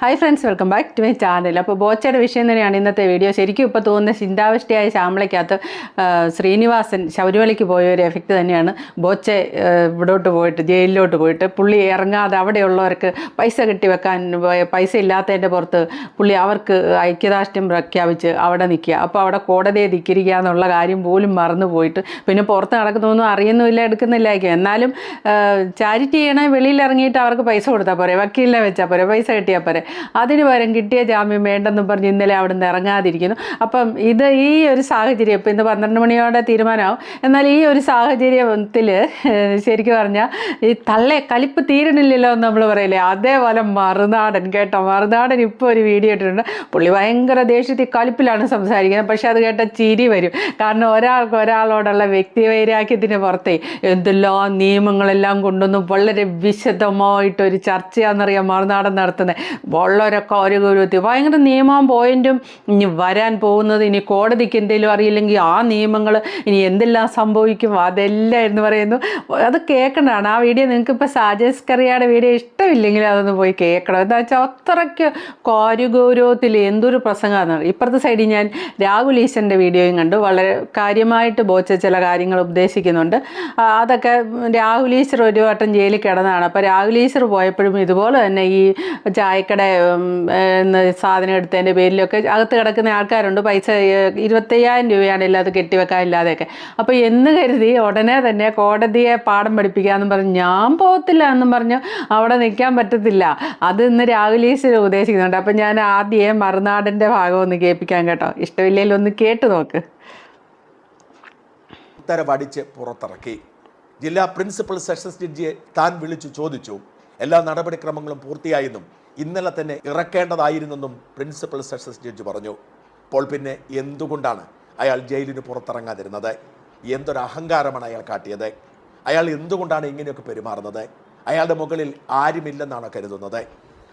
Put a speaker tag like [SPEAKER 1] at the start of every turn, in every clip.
[SPEAKER 1] Hi friends welcome back to my channel അപ്പോൾ ബോച്ചയുടെ വിഷയം തന്നെയാണ് ഇന്നത്തെ വീഡിയോ ശരിക്കും ഇപ്പോൾ തോന്നുന്ന ചിന്താവസ്ഥയായ ശ്യാമളയ്ക്കകത്ത് ശ്രീനിവാസൻ ശബരിമലയ്ക്ക് പോയ ഒരു എഫക്റ്റ് തന്നെയാണ്. ബോച്ച ഇവിടോട്ട് പോയിട്ട് ജയിലിലോട്ട് പോയിട്ട് പുള്ളി ഇറങ്ങാതെ അവിടെയുള്ളവർക്ക് പൈസ കെട്ടി വെക്കാൻ പൈസ ഇല്ലാത്തതിന്റെ പുറത്ത് പുള്ളി അവർക്ക് ഐക്യദാർഷ്ട്യം പ്രഖ്യാപിച്ച് അവിടെ നിൽക്കുക. അപ്പോൾ അവിടെ കോടതിയെ ധിക്കരിക്കുക എന്നുള്ള കാര്യം പോലും മറന്നു പോയിട്ട് പിന്നെ പുറത്ത് നടക്കുന്നൊന്നും അറിയുന്നുമില്ല എടുക്കുന്നില്ലായിരിക്കും എന്നാലും ചാരിറ്റി ചെയ്യണേ വെളിയിൽ ഇറങ്ങിയിട്ട് അവർക്ക് പൈസ കൊടുത്താൽ പോരെ. വക്കീലിനെ വെച്ചാൽ പോരെ. പൈസ കിട്ടിയാൽ പോരെ. അതിന് പകരം കിട്ടിയ ജാമ്യം വേണ്ടെന്നും പറഞ്ഞ് ഇന്നലെ അവിടെ നിന്ന് ഇറങ്ങാതിരിക്കുന്നു. അപ്പം ഇത് ഈ ഒരു സാഹചര്യം ഇപ്പം ഇന്ന് പന്ത്രണ്ട് മണിയോടെ തീരുമാനമാവും. എന്നാൽ ഈ ഒരു സാഹചര്യത്തിൽ ശരിക്കും പറഞ്ഞാൽ ഈ തള്ളെ കലിപ്പ് തീരണില്ലല്ലോ എന്ന് നമ്മൾ പറയില്ലേ? അതേപോലെ മറുനാടൻ കേട്ടോ. മറുനാടൻ ഇപ്പോൾ ഒരു വീഡിയോ ഇട്ടിട്ടുണ്ട്. പുള്ളി ഭയങ്കര ദേഷ്യത്തിൽ കലിപ്പിലാണ് സംസാരിക്കുന്നത്. പക്ഷേ അത് കേട്ട ചിരി വരും. കാരണം ഒരാൾക്ക് ഒരാളോടുള്ള വ്യക്തിവൈരാഗ്യത്തിന് പുറത്തെ എന്തെല്ലാം നിയമങ്ങളെല്ലാം കൊണ്ടൊന്നും വളരെ വിശദമായിട്ടൊരു ചർച്ചയാണെന്നറിയാം മറുനാടൻ നടത്തുന്നത്. വളരെ കാര്യഗൗരവത്തിൽ ഭയങ്കര നിയമം പോയിന്റും ഇനി വരാൻ പോകുന്നത് ഇനി കോടതിക്ക് എന്തെങ്കിലും അറിയില്ലെങ്കിൽ ആ നിയമങ്ങൾ ഇനി എന്തെല്ലാം സംഭവിക്കും അതെല്ലാം എന്ന് പറയുന്നു. അത് കേൾക്കേണ്ടതാണ് ആ വീഡിയോ നിങ്ങൾക്ക് ഇപ്പോൾ സാജേഷ് കറിയാടെ വീഡിയോ ഇഷ്ടമില്ലെങ്കിൽ അതൊന്ന് പോയി കേൾക്കണം. എന്താ വെച്ചാൽ അത്രയ്ക്ക് കാര്യഗൗരവത്തിൽ എന്തൊരു പ്രസംഗമാണ്. ഇപ്പുറത്തെ സൈഡിൽ ഞാൻ രാഹുൽ ഈശ്വരന്റെ വീഡിയോയും കണ്ടു. വളരെ കാര്യമായിട്ട് ബോച്ച ചില കാര്യങ്ങൾ ഉപദേശിക്കുന്നുണ്ട്. അതൊക്കെ രാഹുൽ ഈശ്വർ ഒരു വട്ടം ജയിലിൽ കിടന്നതാണ്. അപ്പോൾ രാഹുൽ ഈശ്വർ പോയപ്പോഴും ഇതുപോലെ തന്നെ ഈ ചായക്കട സാധനം എടുത്തതിന്റെ പേരിലൊക്കെ അകത്ത് കിടക്കുന്ന ആൾക്കാരുണ്ട്. പൈസ ഇരുപത്തയ്യായിരം രൂപയാണ് ഇല്ലാതെ കെട്ടിവെക്കാൻ ഇല്ലാതെയൊക്കെ അപ്പോൾ എന്ന് കരുതി ഉടനെ തന്നെ കോടതിയെ പാഠം പഠിപ്പിക്കാമെന്നും പറഞ്ഞ്. ഞാൻ പോകത്തില്ല എന്നും പറഞ്ഞ്. അവിടെ നിൽക്കാൻ പറ്റത്തില്ല. അത് ഇന്ന് രാഹുലീശ്വരൻ ഈശ്വർ ഉപദേശിക്കുന്നുണ്ട് അപ്പം ഞാൻ ആദ്യം മറുനാടിന്റെ ഭാഗം ഒന്ന് കേൾപ്പിക്കാൻ കേട്ടോ. ഇഷ്ടമില്ലെങ്കിൽ ഒന്ന് കേട്ട് നോക്ക്.
[SPEAKER 2] ഉത്തരവടിച്ച് പുറത്തിറക്കി. ജില്ലാ പ്രിൻസിപ്പൽ സെഷൻസ് ജഡ്ജിയെ താൻ വിളിച്ചു ചോദിച്ചു. എല്ലാ നടപടിക്രമങ്ങളും പൂർത്തിയായെന്നും ഇന്നലെ തന്നെ ഇറക്കേണ്ടതായിരുന്നെന്നും പ്രിൻസിപ്പൽ സെഷൻസ് ജഡ്ജ് പറഞ്ഞു. അപ്പോൾ പിന്നെ എന്തുകൊണ്ടാണ് അയാൾ ജയിലിന് പുറത്തിറങ്ങാതിരുന്നത്? എന്തൊരു അഹങ്കാരമാണ് അയാൾ കാട്ടിയത്? അയാൾ എന്തുകൊണ്ടാണ് ഇങ്ങനെയൊക്കെ പെരുമാറുന്നത്? അയാളുടെ മുകളിൽ ആരുമില്ലെന്നാണ് കരുതുന്നത്?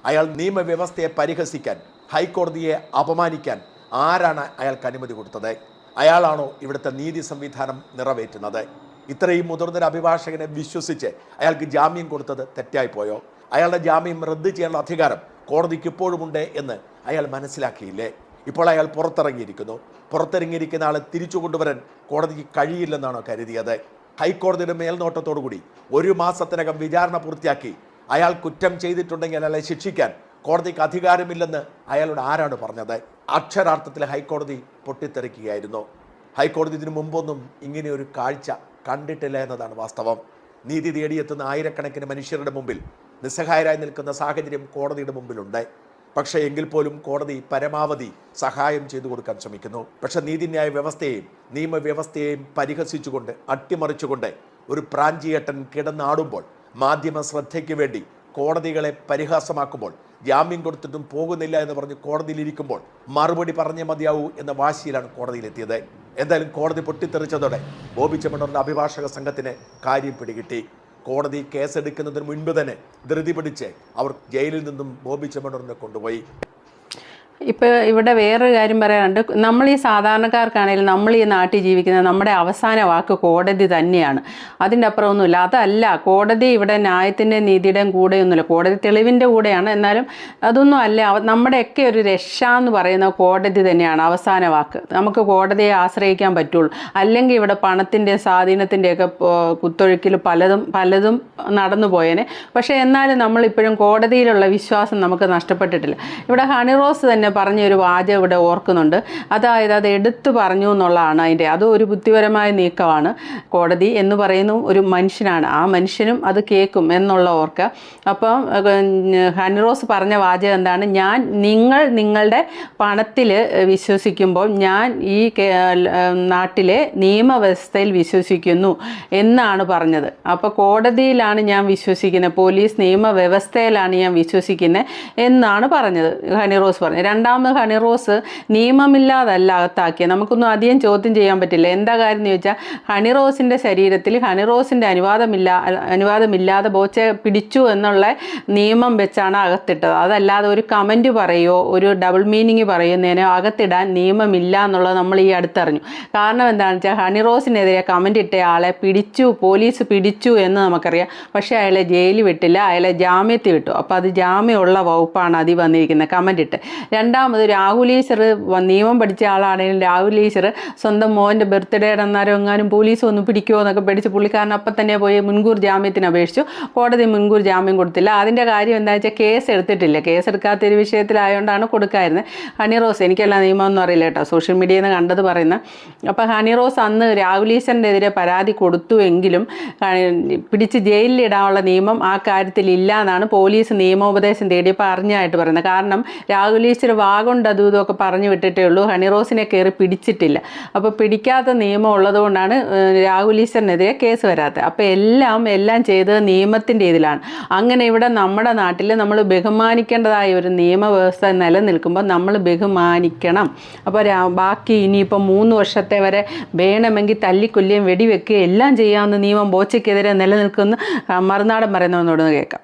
[SPEAKER 2] അയാൾ നിയമവ്യവസ്ഥയെ പരിഹസിക്കാൻ ഹൈക്കോടതിയെ അപമാനിക്കാൻ ആരാണ് അയാൾക്ക് അനുമതി കൊടുത്തത്? അയാളാണോ ഇവിടുത്തെ നീതി സംവിധാനം നിറവേറ്റുന്നത്? ഇത്രയും മുതിർന്നൊരു അഭിഭാഷകനെ വിശ്വസിച്ച് അയാൾക്ക് ജാമ്യം കൊടുത്തത് തെറ്റായിപ്പോയോ അയാളുടെ ജാമ്യം റദ്ദ് ചെയ്യാനുള്ള അധികാരം കോടതിക്ക് ഇപ്പോഴുമുണ്ട് എന്ന് അയാൾ മനസ്സിലാക്കിയില്ലേ? ഇപ്പോൾ അയാൾ പുറത്തിറങ്ങിയിരിക്കുന്നു. പുറത്തിറങ്ങിയിരിക്കുന്ന ആളെ തിരിച്ചു കൊണ്ടുവരാൻ കോടതിക്ക് കഴിയില്ലെന്നാണോ കരുതിയത്? ഹൈക്കോടതിയുടെ മേൽനോട്ടത്തോടുകൂടി ഒരു മാസത്തിനകം വിചാരണ പൂർത്തിയാക്കി അയാൾ കുറ്റം ചെയ്തിട്ടുണ്ടെങ്കിൽ അയാളെ ശിക്ഷിക്കാൻ കോടതിക്ക് അധികാരമില്ലെന്ന് അയാളോട് ആരാണ് പറഞ്ഞത്? അക്ഷരാർത്ഥത്തിൽ ഹൈക്കോടതി പൊട്ടിത്തെറിക്കുകയായിരുന്നു. ഹൈക്കോടതി ഇതിനു മുമ്പൊന്നും ഇങ്ങനെ ഒരു കാഴ്ച കണ്ടിട്ടില്ല എന്നതാണ് വാസ്തവം. നീതി തേടിയെത്തുന്ന ആയിരക്കണക്കിന് മനുഷ്യരുടെ മുമ്പിൽ നിസ്സഹായരായി നിൽക്കുന്ന സാഹചര്യം കോടതിയുടെ മുമ്പിലുണ്ട്. പക്ഷേ എങ്കിൽ പോലും കോടതി പരമാവധി സഹായം ചെയ്തു കൊടുക്കാൻ ശ്രമിക്കുന്നു. പക്ഷെ നീതിന്യായ വ്യവസ്ഥയെയും നിയമവ്യവസ്ഥയെയും പരിഹസിച്ചുകൊണ്ട് അട്ടിമറിച്ചുകൊണ്ട് ഒരു പ്രാഞ്ചിയേട്ടൻ കിടന്നാടുമ്പോൾ മാധ്യമ ശ്രദ്ധയ്ക്ക് വേണ്ടി കോടതികളെ പരിഹാസമാക്കുമ്പോൾ ജാമ്യം കൊടുത്തിട്ടും പോകുന്നില്ല എന്ന് പറഞ്ഞ് കോടതിയിലിരിക്കുമ്പോൾ മറുപടി പറഞ്ഞേ മതിയാവൂ എന്ന വാശിയിലാണ് കോടതിയിലെത്തിയത്. എന്തായാലും കോടതി പൊട്ടിത്തെറിച്ചതോടെ ബോബി ചെമ്മണ്ണൂരിന്റെ അഭിഭാഷക സംഘത്തിന് കാര്യം പിടികിട്ടി. കോടതി കേസെടുക്കുന്നതിന് മുൻപ് തന്നെ ധൃതി പിടിച്ച് അവർ ജയിലിൽ നിന്നും ബോബി ചെമ്മണൂറിനെ കൊണ്ടുപോയി.
[SPEAKER 1] ഇപ്പോൾ ഇവിടെ വേറൊരു കാര്യം പറയാനുണ്ട്. നമ്മൾ ഈ സാധാരണക്കാർക്കാണെങ്കിലും നമ്മൾ ഈ നാട്ടിൽ ജീവിക്കുന്ന നമ്മുടെ അവസാന വാക്ക് കോടതി തന്നെയാണ്. അതിന്റെ അപ്പുറമൊന്നുമില്ല. അതല്ല കോടതി ഇവിടെ ന്യായത്തിന്റെ നീതിയുടെയും കൂടെയൊന്നുമില്ല. കോടതി തെളിവിന്റെ കൂടെയാണ്. എന്നാലും അതൊന്നും അല്ല. നമ്മുടെയൊക്കെ ഒരു രക്ഷ എന്ന് പറയുന്ന കോടതി തന്നെയാണ് അവസാന വാക്ക്. നമുക്ക് കോടതിയെ ആശ്രയിക്കാൻ പറ്റുള്ളൂ. അല്ലെങ്കിൽ ഇവിടെ പണത്തിന്റെ സ്വാധീനത്തിന്റെയൊക്കെ കുത്തൊഴുക്കിൽ പലതും പലതും നടന്നു പോയേനെ. പക്ഷേ എന്നാലും നമ്മളിപ്പോഴും കോടതിയിലുള്ള വിശ്വാസം നമുക്ക് നഷ്ടപ്പെട്ടിട്ടില്ല. ഇവിടെ ഹണി റോസ് തന്നെ പറഞ്ഞ ഒരു വാചകം ഇവിടെ ഓർക്കുന്നുണ്ട്. അതായത് അത് എടുത്തു പറഞ്ഞു എന്നുള്ളതാണ് അതിന്റെ. അത് ഒരു ബുദ്ധിപരമായ നീക്കമാണ്. കോടതി എന്ന് പറയുന്നു ഒരു മനുഷ്യനാണ്. ആ മനുഷ്യനും അത് കേൾക്കും എന്നുള്ള ഓർക്കുക. അപ്പം ഹനിറോസ് പറഞ്ഞ വാചകം എന്താണ്? ഞാൻ നിങ്ങൾ നിങ്ങളുടെ പണത്തിൽ വിശ്വസിക്കുമ്പോൾ ഞാൻ ഈ നാട്ടിലെ നിയമവ്യവസ്ഥയിൽ വിശ്വസിക്കുന്നു എന്നാണ് പറഞ്ഞത്. അപ്പോൾ കോടതിയിലാണ് ഞാൻ വിശ്വസിക്കുന്നത്. പോലീസ് നിയമവ്യവസ്ഥയിലാണ് ഞാൻ വിശ്വസിക്കുന്നത് എന്നാണ് പറഞ്ഞത്. ഹനിറോസ് പറഞ്ഞത് രണ്ടാമത് ഹണിറോസ് നിയമമില്ലാതല്ല അകത്താക്കിയത് നമുക്കൊന്നും അധികം ചോദ്യം ചെയ്യാൻ പറ്റില്ല. എന്താ കാര്യം എന്ന് ചോദിച്ചാൽ ഹണിറോസിന്റെ ശരീരത്തിൽ ഹണി ഹണിറോസിന്റെ അനുവാദമില്ല അനുവാദമില്ലാതെ ബോച്ചെ പിടിച്ചു എന്നുള്ള നിയമം വെച്ചാണ് അകത്തിട്ടത്. അതല്ലാതെ ഒരു കമന്റ് പറയുകയോ ഒരു ഡബിൾ മീനിങ് പറയുന്നതിനോ അകത്തിടാൻ നിയമമില്ല എന്നുള്ളത് നമ്മൾ ഈ അടുത്തറിഞ്ഞു. കാരണം എന്താണെന്ന് വെച്ചാൽ ഹണിറോസിനെതിരെ കമന്റ് ഇട്ട ആളെ പിടിച്ചു പോലീസ് പിടിച്ചു എന്ന് നമുക്കറിയാം. പക്ഷേ അയാളെ ജയിലിൽ വിട്ടില്ല അയാളെ ജാമ്യത്തിൽ വിട്ടു. അപ്പോൾ അത് ജാമ്യമുള്ള വകുപ്പാണ് അതി വന്നിരിക്കുന്നത് കമന്റ് ഇട്ട്. രണ്ടാമത് രാഹുൽ ഈശ്വർ നിയമം പഠിച്ച ആളാണെങ്കിലും രാഹുൽ ഈശ്വർ സ്വന്തം മോന്റെ ബർത്ത്ഡേ അന്നേരം എങ്ങാനും പോലീസ് ഒന്ന് പിടിക്കുമോ എന്നൊക്കെ പേടിച്ച് പുള്ളിക്കാരൻ അപ്പം തന്നെ പോയി മുൻകൂർ ജാമ്യത്തിന് അപേക്ഷിച്ചു. കോടതി മുൻകൂർ ജാമ്യം കൊടുത്തില്ല. അതിന്റെ കാര്യം എന്താ വെച്ചാൽ കേസ് എടുത്തിട്ടില്ല. കേസ് എടുക്കാത്തൊരു വിഷയത്തിലായതുകൊണ്ടാണ് കൊടുക്കായിരുന്നത് ഹണി റോസ് എനിക്കല്ല നിയമമൊന്നും അറിയില്ല കേട്ടോ. സോഷ്യൽ മീഡിയയിൽ നിന്ന് കണ്ടത് പറയുന്ന. അപ്പോൾ ഹണി റോസ് അന്ന് രാഹുൽ ഈശ്വറിനെതിരെ പരാതി കൊടുത്തുവെങ്കിലും പിടിച്ച് ജയിലിലിടാനുള്ള നിയമം ആ കാര്യത്തിൽ ഇല്ല എന്നാണ് പോലീസ് നിയമോപദേശം തേടിയപ്പോൾ അറിഞ്ഞായിട്ട് പറയുന്നത് കാരണം രാഹുൽ വാഗൊണ്ട് അതും ഇതൊക്കെ പറഞ്ഞു വിട്ടിട്ടേ ഉള്ളൂ. ഹണിറോസിനെ കയറി പിടിച്ചിട്ടില്ല. അപ്പോൾ പിടിക്കാത്ത നിയമം ഉള്ളതുകൊണ്ടാണ് രാഹുൽ ഈശ്വറിനെതിരെ കേസ് വരാത്തത്. അപ്പോൾ എല്ലാം എല്ലാം ചെയ്തത് നിയമത്തിന്റെ ഇതിലാണ്. അങ്ങനെ ഇവിടെ നമ്മുടെ നാട്ടിൽ നമ്മൾ ബഹുമാനിക്കേണ്ടതായ ഒരു നിയമവ്യവസ്ഥ നിലനിൽക്കുമ്പോൾ നമ്മൾ ബഹുമാനിക്കണം. അപ്പോൾ ബാക്കി ഇനിയിപ്പോൾ മൂന്ന് വർഷത്തെ വരെ വേണമെങ്കിൽ തല്ലിക്കൊല്ലിയും വെടിവെക്കുകയും എല്ലാം ചെയ്യാവുന്ന നിയമം ബോച്ചയ്ക്കെതിരെ നിലനിൽക്കുന്ന മറുനാടൻ പറയുന്നവനോട് കേൾക്കാം.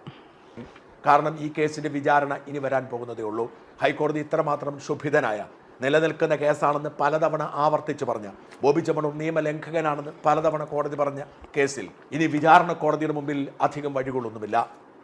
[SPEAKER 2] കാരണം ഈ കേസിന്റെ വിചാരണ ഇനി വരാൻ പോകുന്നതേ ഉള്ളൂ. ഹൈക്കോടതി ഇത്രമാത്രം ശുഭിതനായ നിലനിൽക്കുന്ന കേസാണെന്ന് പലതവണ ആവർത്തിച്ച് പറഞ്ഞ ബോബി ചെമ്മണൂർ നിയമലംഘകനാണെന്ന് പലതവണ കോടതി പറഞ്ഞ കേസിൽ ഇനി വിചാരണ കോടതിയുടെ മുമ്പിൽ അധികം വഴികളൊന്നുമില്ല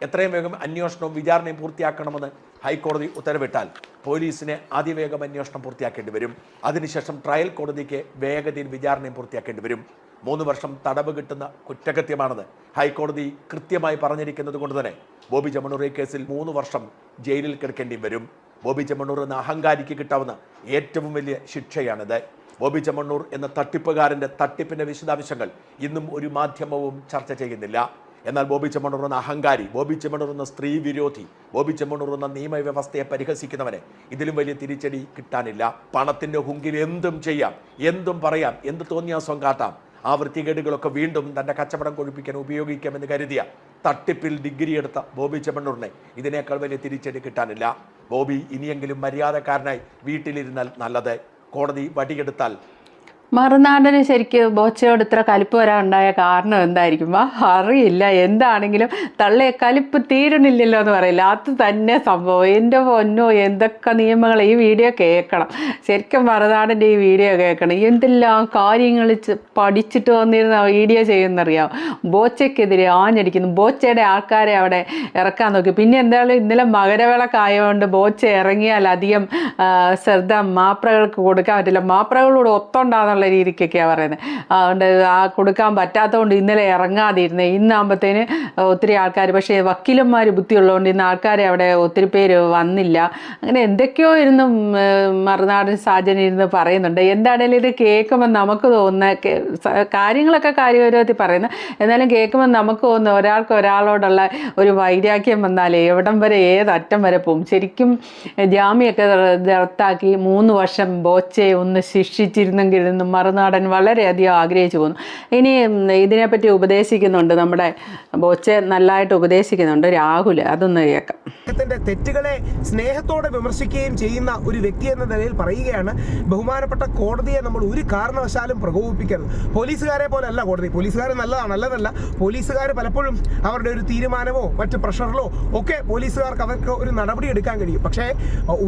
[SPEAKER 2] എത്രയും വേഗം അന്വേഷണവും വിചാരണയും പൂർത്തിയാക്കണമെന്ന് ഹൈക്കോടതി ഉത്തരവിട്ടാൽ പോലീസിന് അതിവേഗം അന്വേഷണം പൂർത്തിയാക്കേണ്ടി വരും. അതിനുശേഷം ട്രയൽ കോടതിക്ക് വേഗതയിൽ വിചാരണയും പൂർത്തിയാക്കേണ്ടി വരും. മൂന്ന് വർഷം തടവ് കിട്ടുന്ന കുറ്റകൃത്യമാണെന്ന് ഹൈക്കോടതി കൃത്യമായി പറഞ്ഞിരിക്കുന്നത് കൊണ്ട് തന്നെ ബോബി ചെമ്മണ്ണൂർ കേസിൽ മൂന്ന് വർഷം ജയിലിൽ കിടക്കേണ്ടി വരും. ബോബി ചെമ്മണ്ണൂർ എന്ന അഹങ്കാരിക്ക് കിട്ടാവുന്ന ഏറ്റവും വലിയ ശിക്ഷയാണിത്. ബോബി ചെമ്മണ്ണൂർ എന്ന തട്ടിപ്പുകാരന്റെ തട്ടിപ്പിന്റെ വിശദാംശങ്ങൾ ഇന്നും ഒരു മാധ്യമവും ചർച്ച ചെയ്യുന്നില്ല. എന്നാൽ ബോബി ചെമ്മണ്ണൂർ എന്ന അഹങ്കാരി ബോബി ചെമ്മണ്ണൂർ എന്ന സ്ത്രീ വിരോധി ബോബി ചെമ്മണ്ണൂർ എന്ന നിയമവ്യവസ്ഥയെ പരിഹസിക്കുന്നവനെ ഇതിലും വലിയ തിരിച്ചടി കിട്ടാനില്ല. പണത്തിന്റെ ഹുങ്കിൽ എന്തും ചെയ്യാം എന്തും പറയാം എന്ത് തോന്നിയാസം കാട്ടാം. ആ വൃത്തികേടുകളൊക്കെ വീണ്ടും തന്റെ കച്ചവടം കൊഴിപ്പിക്കാൻ ഉപയോഗിക്കാമെന്ന് കരുതിയ തട്ടിപ്പിൽ ഡിഗ്രി എടുത്ത ബോബി ചെമ്മണ്ണൂറിനെ ഇതിനേക്കാൾ വലിയ തിരിച്ചടി കിട്ടാനില്ല. ബോബി ഇനിയെങ്കിലും മര്യാദക്കാരനായി വീട്ടിലിരുന്നാൽ നല്ലത്. കോടതി വടിയെടുത്താൽ
[SPEAKER 1] മറുനാടന് ശരിക്ക് ബോച്ചയോട് ഇത്ര കലിപ്പ് വരാൻ ഉണ്ടായ കാരണം എന്തായിരിക്കും? ആ അറിയില്ല. എന്താണെങ്കിലും തള്ളയെ കലിപ്പ് തീരണില്ലല്ലോ എന്ന് പറയില്ല. അത് തന്നെ സംഭവം. എന്റെ പൊന്നോ എന്തൊക്കെ നിയമങ്ങൾ ഈ വീഡിയോ കേൾക്കണം. ശരിക്കും മറുനാടന്റെ ഈ വീഡിയോ കേൾക്കണം. എന്തെല്ലാം കാര്യങ്ങൾ പഠിച്ചിട്ട് വന്നിരുന്ന വീഡിയോ ചെയ്യുന്നറിയാം ബോച്ചയ്ക്കെതിരെ ആഞ്ഞടിക്കുന്നു. ബോച്ചയുടെ ആൾക്കാരെ അവിടെ ഇറക്കാൻ നോക്കി. പിന്നെ എന്തായാലും ഇന്നലെ മകരവിളക്കായതുകൊണ്ട് ബോച്ച ഇറങ്ങിയാൽ അധികം ശ്രദ്ധ മാപ്രകൾക്ക് കൊടുക്കാൻ പറ്റില്ല. മാപ്രകളോട് ഒത്തുണ്ടാകുന്നുള്ള രീതിക്കൊക്കെയാണ് പറയുന്നത് അതുകൊണ്ട് ആ കൊടുക്കാൻ പറ്റാത്തതുകൊണ്ട് ഇന്നലെ ഇറങ്ങാതിരുന്നത് ഇന്നാകുമ്പോഴത്തേന് ഒത്തിരി ആൾക്കാർ പക്ഷേ വക്കീലന്മാർ ബുദ്ധിയുള്ളതുകൊണ്ട് ഇന്ന് ആൾക്കാരെ അവിടെ ഒത്തിരി പേര് വന്നില്ല. അങ്ങനെ എന്തൊക്കെയോ ഇരുന്ന് മറുനാടൻ സാജൻ ഇരുന്ന് പറയുന്നുണ്ട്. എന്താണേലും ഇത് കേൾക്കുമ്പോൾ നമുക്ക് തോന്നുന്ന കാര്യങ്ങളൊക്കെ കാര്യഗൗരവത്തിൽ പറയുന്നത് എന്നാലും കേൾക്കുമ്പോൾ നമുക്ക് തോന്നുന്ന ഒരാൾക്ക് ഒരാളോടുള്ള ഒരു വൈരാഗ്യം വന്നാലേ എവിടം വരെ ഏതറ്റം വരെ പോകും ശരിക്കും ജാമ്യമൊക്കെ റദ്ദാക്കി മൂന്ന് വർഷം ബോച്ചയെ ഒന്ന് ശിക്ഷിച്ചിരുന്നെങ്കിൽ മറുനാടൻ വളരെയധികം ആഗ്രഹിച്ചു പോകുന്നു. ഇനി ഇതിനെപ്പറ്റി ഉപദേശിക്കുന്നുണ്ട് നമ്മുടെ ബോച്ചെ നല്ലതായിട്ട് ഉപദേശിക്കുന്നുണ്ട് രാഹുൽ അതൊന്ന് കേൾക്കാം.
[SPEAKER 3] അദ്ദേഹത്തിന്റെ തെറ്റുകളെ സ്നേഹത്തോടെ വിമർശിക്കുകയും ചെയ്യുന്ന ഒരു വ്യക്തി എന്ന നിലയിൽ പറയുകയാണ് ബഹുമാനപ്പെട്ട കോടതിയെ നമ്മൾ ഒരു കാരണവശാലും പ്രകോപിപ്പിക്കരുത്. പോലീസുകാരെ പോലെ അല്ല കോടതി. പോലീസുകാർ നല്ലതാണ് നല്ലതല്ല. പോലീസുകാർ പലപ്പോഴും അവരുടെ ഒരു തീരുമാനമോ മറ്റ് പ്രഷറിലോ ഒക്കെ പോലീസുകാർക്ക് അവർക്ക് ഒരു നടപടി എടുക്കാൻ കഴിയും. പക്ഷേ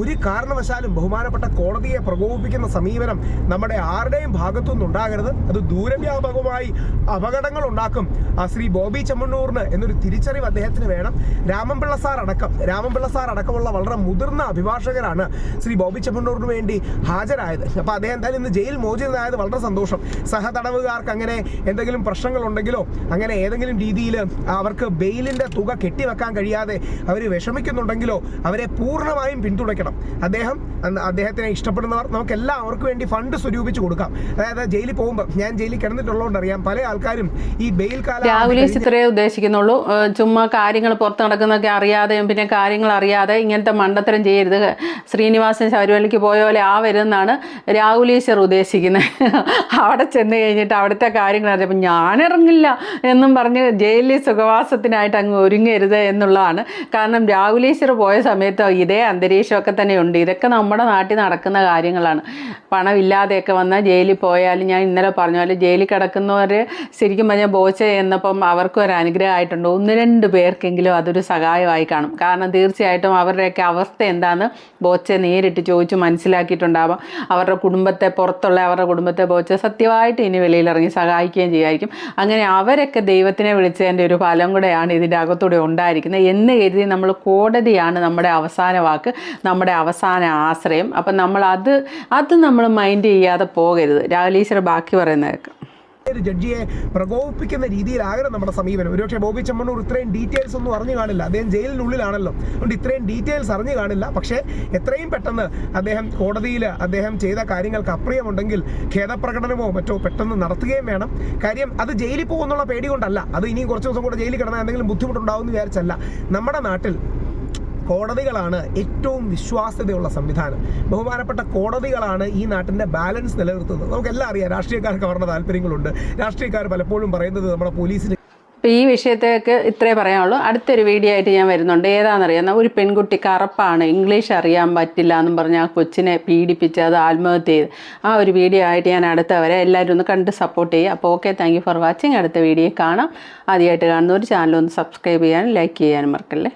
[SPEAKER 3] ഒരു കാരണവശാലും ബഹുമാനപ്പെട്ട കോടതിയെ പ്രകോപിപ്പിക്കുന്ന സമീപനം നമ്മുടെ ആരുടെയും ഭാഗത്തുനിന്ന് ഉണ്ടാകരുത്. അത് ദൂരവ്യാപകമായി അപകടങ്ങൾ ഉണ്ടാക്കും. ആ ശ്രീ ബോബി ചെമ്മണ്ണൂറിന് എന്നൊരു തിരിച്ചറിവ് അദ്ദേഹത്തിന് വേണം. രാമൻപിള്ള സാർ അടക്കം രാമൻപിള്ള സാർ അടക്കമുള്ള വളരെ മുതിർന്ന അഭിഭാഷകരാണ് ശ്രീ ബോബി ചെമ്മണ്ണൂറിന് വേണ്ടി ഹാജരായത്. അപ്പോൾ അദ്ദേഹം എന്തായാലും ഇന്ന് ജയിൽ മോചിതനായത് വളരെ സന്തോഷം. സഹതടവുകാർക്ക് അങ്ങനെ എന്തെങ്കിലും പ്രശ്നങ്ങളുണ്ടെങ്കിലോ അങ്ങനെ ഏതെങ്കിലും രീതിയിൽ അവർക്ക് ബെയിലിന്റെ തുക കെട്ടിവെക്കാൻ കഴിയാതെ അവർ വിഷമിക്കുന്നുണ്ടെങ്കിലോ അവരെ പൂർണമായും പിന്തുണയ്ക്കണം. അദ്ദേഹം അദ്ദേഹത്തിനെ ഇഷ്ടപ്പെടുന്നവർ നമുക്കെല്ലാം അവർക്ക് വേണ്ടി ഫണ്ട് സ്വരൂപിച്ച് കൊടുക്കാം. അതായത് ജയിലിൽ പോകുമ്പോൾ ഞാൻ ജയിലിൽ കിടന്നിട്ടുള്ളതുകൊണ്ട് അറിയാം പല ആൾക്കാരും ഈ ബെയിൽ കാലം
[SPEAKER 1] രാഹുലി ഇത്രയേ ഉദ്ദേശിക്കുന്നുള്ളൂ. ചുമ്മാ കാര്യങ്ങൾ പുറത്ത് നടക്കുന്നതൊക്കെ അറിയാതെയും പിന്നെ കാര്യങ്ങൾ അറിയാതെ ഇങ്ങനത്തെ മണ്ടത്തരം ചെയ്യരുത്. ശ്രീനിവാസൻ ശബരിമലയ്ക്ക് പോയ പോലെ ആവരുതെന്നാണ് രാഹുലീശ്വർ ഉദ്ദേശിക്കുന്നത്. അവിടെ ചെന്ന് കഴിഞ്ഞിട്ട് അവിടുത്തെ കാര്യങ്ങൾ അറിഞ്ഞപ്പോൾ ഞാനിറങ്ങില്ല എന്നും പറഞ്ഞ് ജയിലിൽ സുഖവാസത്തിനായിട്ട് അങ്ങ് ഒരുങ്ങരുത് എന്നുള്ളതാണ്. കാരണം രാഹുലീശ്വർ പോയ സമയത്ത് ഇതേ അന്തരീക്ഷമൊക്കെ തന്നെ ഉണ്ട്. ഇതൊക്കെ നമ്മുടെ നാട്ടിൽ നടക്കുന്ന കാര്യങ്ങളാണ്. പണമില്ലാതെയൊക്കെ വന്നാൽ ജയിലിൽ പോയാൽ ഞാൻ ഇന്നലെ പറഞ്ഞ പോലെ ജയിലിൽ കിടക്കുന്നവർ ശരിക്കും പറഞ്ഞാൽ ബോച്ച എന്നപ്പം അവർക്കും ഒരു അനുഗ്രഹമായിട്ടുണ്ട്. ഒന്ന് രണ്ട് പേർക്കെങ്കിലും അതൊരു സഹായമായി കാണും. കാരണം തീർച്ചയായിട്ടും അവരുടെയൊക്കെ അവസ്ഥ എന്താണെന്ന് ബോച്ച നേരിട്ട് ചോദിച്ച് മനസ്സിലാക്കിയിട്ടുണ്ടാവാം. അവരുടെ കുടുംബത്തെ പുറത്തുള്ള അവരുടെ കുടുംബത്തെ ബോച്ച സത്യമായിട്ട് ഇനി വെളിയിലിറങ്ങി സഹായിക്കുകയും ചെയ്യായിരിക്കും. അങ്ങനെ അവരൊക്കെ ദൈവത്തിനെ വിളിച്ചതിന്റെ ഒരു ഫലം കൂടെയാണ് ഇതിന്റെ അകത്തൂടെ ഉണ്ടായിരിക്കുന്നത്. എന്ന് കരുതി നമ്മൾ കോടതിയാണ് നമ്മുടെ അവസാന വാക്ക് നമ്മുടെ അവസാന ആശ്രയം. അപ്പം നമ്മൾ അത് അത് നമ്മൾ മൈൻഡ് ചെയ്യാതെ പോകരുത്. രാഹുലീശ്വര ബാക്കി പറയുന്നത്
[SPEAKER 3] ഒരു ജഡ്ജിയെ പ്രകോപിപ്പിക്കുന്ന രീതിയിലാകണം നമ്മുടെ സമീപനം. ഒരുപക്ഷെ ബോബി ചെമ്മണ്ണൂർ ഇത്രയും ഡീറ്റെയിൽസ് ഒന്നും അറിഞ്ഞു കാണില്ല. അദ്ദേഹം ജയിലിനുള്ളിലാണല്ലോ അതുകൊണ്ട് ഇത്രയും ഡീറ്റെയിൽസ് അറിഞ്ഞു കാണില്ല. പക്ഷേ എത്രയും പെട്ടെന്ന് അദ്ദേഹം കോടതിയിൽ അദ്ദേഹം ചെയ്ത കാര്യങ്ങൾക്ക് അപ്രിയമുണ്ടെങ്കിൽ ഖേദപ്രകടനമോ മറ്റോ പെട്ടെന്ന് നടത്തുകയും വേണം. കാര്യം അത് ജയിലിൽ പോകുമെന്നുള്ള പേടി കൊണ്ടല്ല. അത് ഇനിയും കുറച്ച് ദിവസം കൂടെ ജയിലിൽ കിടന്നാൽ എന്തെങ്കിലും ബുദ്ധിമുട്ടുണ്ടാവും എന്ന് വിചാരിച്ചല്ല. നമ്മുടെ നാട്ടിൽ കോടതികളാണ് ഏറ്റവും വിശ്വാസ്യതയുള്ള സംവിധാനം. ബഹുമാനപ്പെട്ട കോടതികളാണ് ഈ നാട്ടിന്റെ ബാലൻസ് നിലനിർത്തുന്നത്. നമുക്കെല്ലാം അറിയാം രാഷ്ട്രീയക്കാർക്ക് അവരുടെ താല്പര്യങ്ങളുണ്ട്. രാഷ്ട്രീയക്കാർ പലപ്പോഴും പറയുന്നത് നമ്മുടെ പോലീസിന്
[SPEAKER 1] അപ്പോൾ ഈ വിഷയത്തേക്ക് ഇത്രേ പറയാനുള്ളൂ. അടുത്തൊരു വീഡിയോ ആയിട്ട് ഞാൻ വരുന്നുണ്ട്. ഏതാണെന്നറിയാം? ഒരു പെൺകുട്ടി കറുപ്പാണ് ഇംഗ്ലീഷ് അറിയാൻ പറ്റില്ല എന്നും പറഞ്ഞ് ആ കൊച്ചിനെ പീഡിപ്പിച്ച് അത് ആത്മഹത്യ ചെയ്ത്. ആ ഒരു വീഡിയോ ആയിട്ട് ഞാൻ അടുത്ത വരെ എല്ലാവരും ഒന്ന് കണ്ട് സപ്പോർട്ട് ചെയ്യുക. അപ്പോൾ ഓക്കെ താങ്ക് ഫോർ വാച്ചിങ് അടുത്ത വീഡിയോ കാണാം. ആദ്യമായിട്ട് കാണുന്ന ഒരു ചാനൽ ഒന്ന് സബ്സ്ക്രൈബ് ചെയ്യാനും ലൈക്ക് ചെയ്യാനും മറക്കല്ലേ?